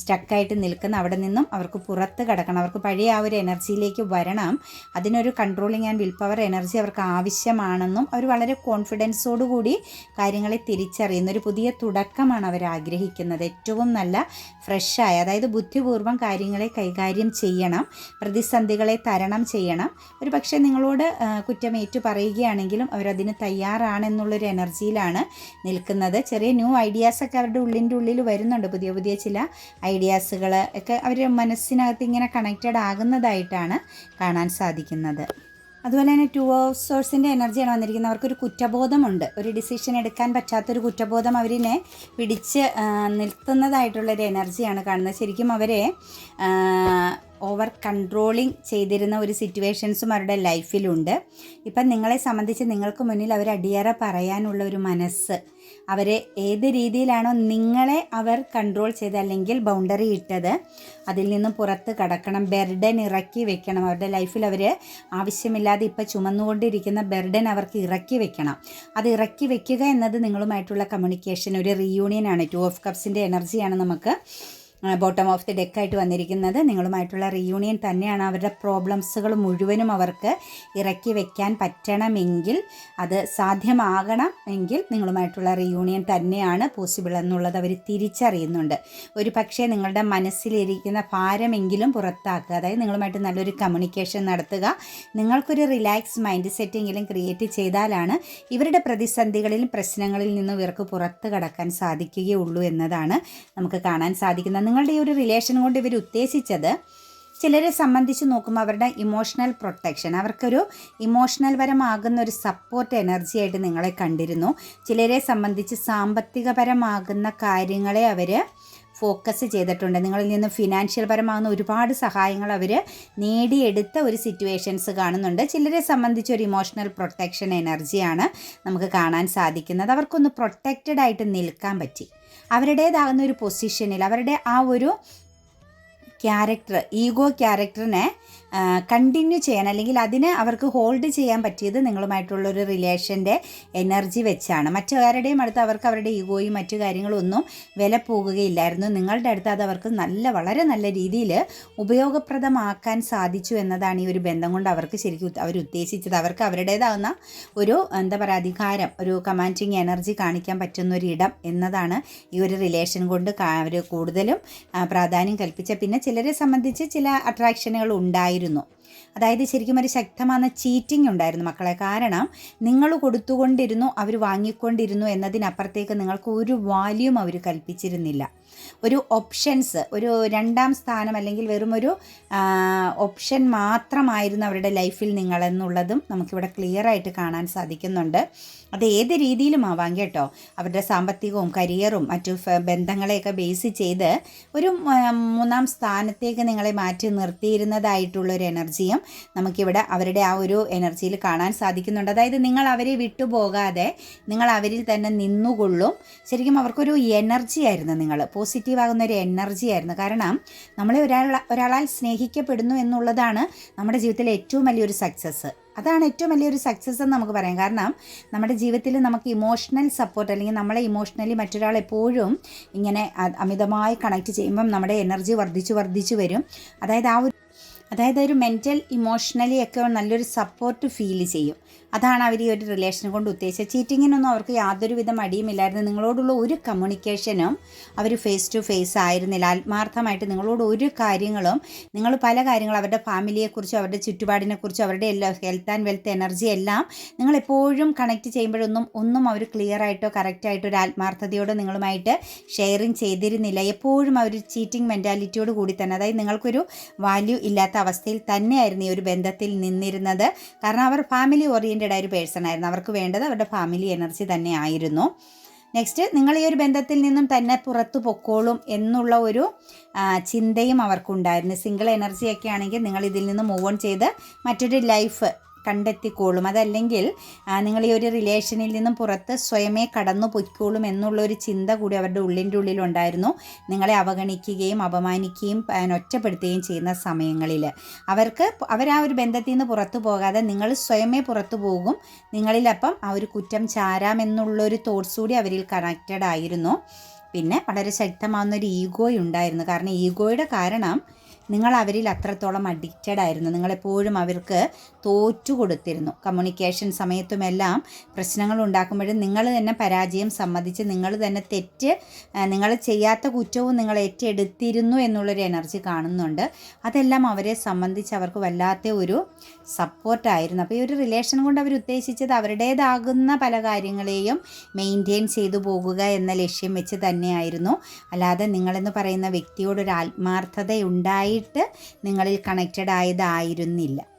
സ്റ്റക്കായിട്ട് നിൽക്കുന്ന അവിടെ നിന്നും അവർക്ക് പുറത്ത് കടക്കണം. അവർക്ക് പഴയ ആ ഒരു എനർജിയിലേക്ക് വരണം. അതിനൊരു controlling and will power energy അവർക്ക് ആവശ്യമാണെന്നും അവർ വളരെ കോൺഫിഡൻസോടുകൂടി കാര്യങ്ങളെ തിരിച്ചറിയുന്ന ഒരു പുതിയ തുടക്കമാണ് അവർ ആഗ്രഹിക്കുന്നത്. ഏറ്റവും നല്ല ഫ്രഷായ അതായത് ബുദ്ധിപൂർവം കാര്യങ്ങളെ കൈകാര്യം ചെയ്യണം പ്രതിസന്ധികളെ തരണം ചെയ്യണം. ഒരു പക്ഷേ നിങ്ങളോട് കുറ്റമേറ്റു പറയുകയാണെങ്കിലും അവരതിന് തയ്യാറാണെന്നുള്ളൊരു എനർജിയിലാണ് നിൽക്കുന്നത്. ചെറിയ ന്യൂ ഐഡിയാസൊക്കെ അവരുടെ ഉള്ളിന്റെ ഉള്ളിൽ വരുന്നുണ്ട്. പുതിയ പുതിയ ചില ഐഡിയാസുകൾ ഒക്കെ അവരുടെ മനസ്സിനകത്ത് ഇങ്ങനെ കണക്റ്റഡ് ആകുന്നതായിട്ടാണ് കാണാൻ സാധിക്കുന്നത്. അതുപോലെ തന്നെ ടു ഓഫ് സോഴ്സിന്റെ എനർജിയാണ് വന്നിരിക്കുന്നത്. അവർക്കൊരു കുറ്റബോധമുണ്ട്. ഒരു ഡിസിഷൻ എടുക്കാൻ പറ്റാത്തൊരു കുറ്റബോധം അവരിനെ പിടിച്ച് നിർത്തുന്നതായിട്ടുള്ളൊരു എനർജിയാണ് കാണുന്നത്. ശരിക്കും അവരെ ഓവർ കൺട്രോളിങ് ചെയ്തിരുന്ന ഒരു സിറ്റുവേഷൻസും അവരുടെ ലൈഫിലുണ്ട് ഇപ്പം നിങ്ങളെ സംബന്ധിച്ച് നിങ്ങൾക്ക് മുന്നിൽ അവർ അടിയറ പറയാനുള്ള ഒരു മനസ്സ് അവരെ ഏത് രീതിയിലാണോ നിങ്ങളെ അവർ കൺട്രോൾ ചെയ്ത് അല്ലെങ്കിൽ ബൗണ്ടറി ഇട്ടത് അതിൽ നിന്നും പുറത്ത് കടക്കണം ബെർഡൻ ഇറക്കി വെക്കണം. അവരുടെ ലൈഫിൽ അവർ ആവശ്യമില്ലാതെ ഇപ്പം ചുമന്നുകൊണ്ടിരിക്കുന്ന ബെർഡൻ അവർക്ക് ഇറക്കി വെക്കണം. അത് ഇറക്കി വെക്കുക എന്നത് നിങ്ങളുമായിട്ടുള്ള കമ്മ്യൂണിക്കേഷൻ ഒരു റീയൂണിയൻ ആണ്. ടു ഓഫ് കപ്സിന്റെ എനർജിയാണ് നമുക്ക് ബോട്ടം ഓഫ് ദി ഡെക്കായിട്ട് വന്നിരിക്കുന്നത്. നിങ്ങളുമായിട്ടുള്ള റീയൂണിയൻ തന്നെയാണ് അവരുടെ പ്രോബ്ലംസുകൾ മുഴുവനും അവർക്ക് ഇറക്കി വെക്കാൻ പറ്റണമെങ്കിൽ അത് സാധ്യമാകണം എങ്കിൽ നിങ്ങളുമായിട്ടുള്ള റീയൂണിയൻ തന്നെയാണ് പോസിബിൾ എന്നുള്ളത് അവർ തിരിച്ചറിയുന്നുണ്ട്. ഒരു പക്ഷേ നിങ്ങളുടെ മനസ്സിലിരിക്കുന്ന ഭാരമെങ്കിലും പുറത്താക്കുക അതായത് നിങ്ങളുമായിട്ട് നല്ലൊരു കമ്മ്യൂണിക്കേഷൻ നടത്തുക നിങ്ങൾക്കൊരു റിലാക്സ് മൈൻഡ് സെറ്റെങ്കിലും ക്രിയേറ്റ് ചെയ്താലാണ് ഇവരുടെ പ്രതിസന്ധികളിലും പ്രശ്നങ്ങളിൽ നിന്നും ഇവർക്ക് പുറത്ത് കടക്കാൻ സാധിക്കുകയുള്ളൂ എന്നതാണ് നമുക്ക് കാണാൻ സാധിക്കുന്നത്. നിങ്ങളുടെ ഈ ഒരു റിലേഷൻ കൊണ്ട് ഇവർ ഉദ്ദേശിച്ചത് ചിലരെ സംബന്ധിച്ച് നോക്കുമ്പോൾ അവരുടെ ഇമോഷണൽ പ്രൊട്ടക്ഷൻ അവർക്കൊരു ഇമോഷണൽ പരമാകുന്ന ഒരു സപ്പോർട്ട് എനർജി ആയിട്ട് നിങ്ങളെ കണ്ടിരുന്നു. ചിലരെ സംബന്ധിച്ച് സാമ്പത്തികപരമാകുന്ന കാര്യങ്ങളെ അവർ ഫോക്കസ് ചെയ്തിട്ടുണ്ട്. നിങ്ങളിൽ നിന്ന് ഫിനാൻഷ്യൽ പരമാകുന്ന ഒരുപാട് സഹായങ്ങൾ അവർ നേടിയെടുത്ത ഒരു സിറ്റുവേഷൻസ് കാണുന്നുണ്ട്. ചിലരെ സംബന്ധിച്ച് ഒരു ഇമോഷണൽ പ്രൊട്ടക്ഷൻ എനർജിയാണ് നമുക്ക് കാണാൻ സാധിക്കുന്നത്. അവർക്കൊന്ന് പ്രൊട്ടക്റ്റഡ് ആയിട്ട് നിൽക്കാൻ പറ്റി. അവരുടേതാകുന്ന ഒരു പൊസിഷനിൽ അവരുടെ ആ ഒരു ക്യാരക്ടർ ഈഗോ ക്യാരക്ടറിനെ കണ്ടിന്യൂ ചെയ്യാൻ അല്ലെങ്കിൽ അതിനെ അവർക്ക് ഹോൾഡ് ചെയ്യാൻ പറ്റിയത് നിങ്ങളുമായിട്ടുള്ളൊരു റിലേഷന്റെ എനർജി വെച്ചാണ്. മറ്റാരുടെയും അടുത്ത് അവർക്ക് അവരുടെ ഈഗോയും മറ്റു കാര്യങ്ങളും ഒന്നും വില പോകുകയില്ലായിരുന്നു നിങ്ങളുടെ അടുത്ത് അത് അവർക്ക് നല്ല വളരെ നല്ല രീതിയിൽ ഉപയോഗപ്രദമാക്കാൻ സാധിച്ചു എന്നതാണ് ഈ ഒരു ബന്ധം കൊണ്ട് അവർക്ക് ശരിക്കും അവർ ഉദ്ദേശിച്ചത്. അവർക്ക് അവരുടേതാകുന്ന ഒരു എന്താ പറയുക അധികാരം ഒരു കമാൻഡിങ് എനർജി കാണിക്കാൻ പറ്റുന്ന ഒരു ഇടം എന്നതാണ് ഈ ഒരു റിലേഷൻ കൊണ്ട് അവർ കൂടുതലും പ്രാധാന്യം കൽപ്പിച്ച പിന്നെ ചിലരെ സംബന്ധിച്ച് ചില അട്രാക്ഷനുകൾ ഉണ്ടായിരുന്നു. അതായത് ശരിക്കും ഒരു ശക്തമായ ചീറ്റിംഗ് ഉണ്ടായിരുന്നു മക്കളെ. കാരണം നിങ്ങൾ കൊടുത്തുകൊണ്ടിരുന്നു അവർ വാങ്ങിക്കൊണ്ടിരുന്നു എന്നതിനപ്പുറത്തേക്ക് നിങ്ങൾക്ക് ഒരു വാല്യൂം അവർ കൽപ്പിച്ചിരുന്നില്ല. ഒരു ഓപ്ഷൻസ് ഒരു രണ്ടാം സ്ഥാനം അല്ലെങ്കിൽ വെറും ഒരു ഓപ്ഷൻ മാത്രമായിരുന്നു അവരുടെ ലൈഫിൽ നിങ്ങളെന്നുള്ളതും നമുക്കിവിടെ ക്ലിയർ ആയിട്ട് കാണാൻ സാധിക്കുന്നുണ്ട്. അത് ഏത് രീതിയിലും ആവാം കേട്ടോ. അവരുടെ സാമ്പത്തികവും കരിയറും മറ്റു ബന്ധങ്ങളെയൊക്കെ ബേസ് ചെയ്ത് ഒരു മൂന്നാം സ്ഥാനത്തേക്ക് നിങ്ങളെ മാറ്റി നിർത്തിയിരുന്നതായിട്ടുള്ളൊരു എനർജിയും നമുക്കിവിടെ അവരുടെ ആ ഒരു എനർജിയിൽ കാണാൻ സാധിക്കുന്നുണ്ട്. അതായത് നിങ്ങൾ അവരെ വിട്ടുപോകാതെ നിങ്ങൾ അവരിൽ തന്നെ നിന്നുകൊള്ളും. ശരിക്കും അവർക്കൊരു എനർജി ആയിരുന്നു നിങ്ങൾ. പോസിറ്റീവ് ആകുന്ന ഒരു എനർജി ആയിരുന്നു. കാരണം നമ്മളെ ഒരാൾ ഒരാളാൽ സ്നേഹിക്കപ്പെടുന്നു എന്നുള്ളതാണ് നമ്മുടെ ജീവിതത്തിലെ ഏറ്റവും വലിയൊരു സക്സസ് അതാണ് ഏറ്റവും വലിയൊരു സക്സസ് എന്ന് നമുക്ക് പറയാം. കാരണം നമ്മുടെ ജീവിതത്തിൽ നമുക്ക് ഇമോഷണൽ സപ്പോർട്ട് അല്ലെങ്കിൽ നമ്മളെ ഇമോഷണലി മറ്റൊരാൾ എപ്പോഴും ഇങ്ങനെ അമിതമായി കണക്ട് ചെയ്യുമ്പം നമ്മുടെ എനർജി വർദ്ധിച്ചു വർദ്ധിച്ചു വരും. അതായത് ആ ഒരു അതായത് ഒരു മെന്റൽ ഇമോഷണലി ഒക്കെ നല്ലൊരു സപ്പോർട്ട് ഫീൽ ചെയ്യും. അതാണ് അവർ ഈ ഒരു റിലേഷൻ കൊണ്ട് ഉദ്ദേശിച്ചത്. ചീറ്റിങ്ങിനൊന്നും അവർക്ക് യാതൊരു വിധം അടിയുമില്ലായിരുന്നു നിങ്ങളോടുള്ള ഒരു കമ്മ്യൂണിക്കേഷനും അവർ ഫേസ് ടു ഫേസ് ആയിരുന്നില്ല. ആത്മാർത്ഥമായിട്ട് നിങ്ങളോട് ഒരു കാര്യങ്ങളും നിങ്ങൾ പല കാര്യങ്ങളും അവരുടെ ഫാമിലിയെക്കുറിച്ചും അവരുടെ ചുറ്റുപാടിനെക്കുറിച്ചും അവരുടെ എല്ലാ ഹെൽത്ത് ആൻഡ് വെൽത്ത് എനർജി എല്ലാം നിങ്ങൾ എപ്പോഴും കണക്ട് ചെയ്യുമ്പോഴൊന്നും ഒന്നും അവർ ക്ലിയർ ആയിട്ടോ കറക്റ്റായിട്ടോ ഒരു ആത്മാർത്ഥതയോടോ നിങ്ങളുമായിട്ട് ഷെയറിങ് ചെയ്തിരുന്നില്ല. എപ്പോഴും അവർ ചീറ്റിംഗ് മെന്റാലിറ്റിയോട് കൂടി തന്നെ അതായത് നിങ്ങൾക്കൊരു വാല്യൂ ഇല്ലാത്ത അവസ്ഥയിൽ തന്നെയായിരുന്നു ഈ ഒരു ബന്ധത്തിൽ നിന്നിരുന്നത്. കാരണം അവർ ഫാമിലി ഓറിയന്റഡ് ആയ ഒരു പേഴ്സൺ ആയിരുന്നു. അവർക്ക് വേണ്ടത് അവരുടെ ഫാമിലി എനർജി തന്നെ ആയിരുന്നു. നെക്സ്റ്റ് നിങ്ങൾ ഈ ഒരു ബന്ധത്തിൽ നിന്നും തന്നെ പുറത്തു പൊക്കോളും എന്നുള്ള ഒരു ചിന്തയും അവർക്കുണ്ടായിരുന്നു. സിംഗിൾ എനർജിയൊക്കെ ആണെങ്കിൽ നിങ്ങൾ ഇതിൽ നിന്ന് മൂവ് ഓൺ ചെയ്ത് മറ്റൊരു ലൈഫ് കണ്ടെത്തിക്കോളും. അതല്ലെങ്കിൽ നിങ്ങൾ ഈ ഒരു റിലേഷനിൽ നിന്നും പുറത്ത് സ്വയമേ കടന്നു പൊയ്ക്കോളും എന്നുള്ളൊരു ചിന്ത കൂടി അവരുടെ ഉള്ളിന്റെ ഉള്ളിലുണ്ടായിരുന്നു. നിങ്ങളെ അവഗണിക്കുകയും അപമാനിക്കുകയും ഒറ്റപ്പെടുത്തുകയും ചെയ്യുന്ന സമയങ്ങളിൽ. അവർക്ക് അവർ ആ ഒരു ബന്ധത്തിൽ നിന്ന് പുറത്തു പോകാതെ നിങ്ങൾ സ്വയമേ പുറത്തു പോകും. നിങ്ങളിലപ്പം ആ ഒരു കുറ്റം ചാരാമെന്നുള്ളൊരു തോട്ട്സ് കൂടി അവരിൽ കണക്റ്റഡ് ആയിരുന്നു. പിന്നെ വളരെ ശക്തമാവുന്ന ഒരു ഈഗോ ഉണ്ടായിരുന്നു കാരണം ഈഗോയുടെ കാരണം നിങ്ങൾ അവരിൽ അത്രത്തോളം അഡിക്റ്റഡ് ആയിരുന്നു. നിങ്ങളെപ്പോഴും അവർക്ക് തോറ്റു കൊടുത്തിരുന്നു. കമ്മ്യൂണിക്കേഷൻ സമയത്തുമെല്ലാം പ്രശ്നങ്ങൾ ഉണ്ടാക്കുമ്പോഴും നിങ്ങൾ തന്നെ പരാജയം സമ്മതിച്ച് നിങ്ങൾ തന്നെ തെറ്റ് നിങ്ങൾ ചെയ്യാത്ത കുറ്റവും നിങ്ങൾ ഏറ്റെടുത്തിരുന്നു എന്നുള്ളൊരു എനർജി കാണുന്നുണ്ട്. അതെല്ലാം അവരെ സംബന്ധിച്ച് അവർക്ക് വല്ലാത്ത ഒരു സപ്പോർട്ടായിരുന്നു അപ്പോൾ ഈ ഒരു റിലേഷൻ കൊണ്ട് അവർ ഉദ്ദേശിച്ചത് അവരുടേതാകുന്ന പല കാര്യങ്ങളെയും മെയിന്റെയിൻ ചെയ്തു പോകുക എന്ന ലക്ഷ്യം വെച്ച് തന്നെയായിരുന്നു. അല്ലാതെ നിങ്ങളെന്ന് പറയുന്ന വ്യക്തിയോടൊരു ആത്മാർത്ഥത ഉണ്ടായി ആയിട്ട് നിങ്ങളിൽ കണക്റ്റഡ് ആയതായിരുന്നില്ല.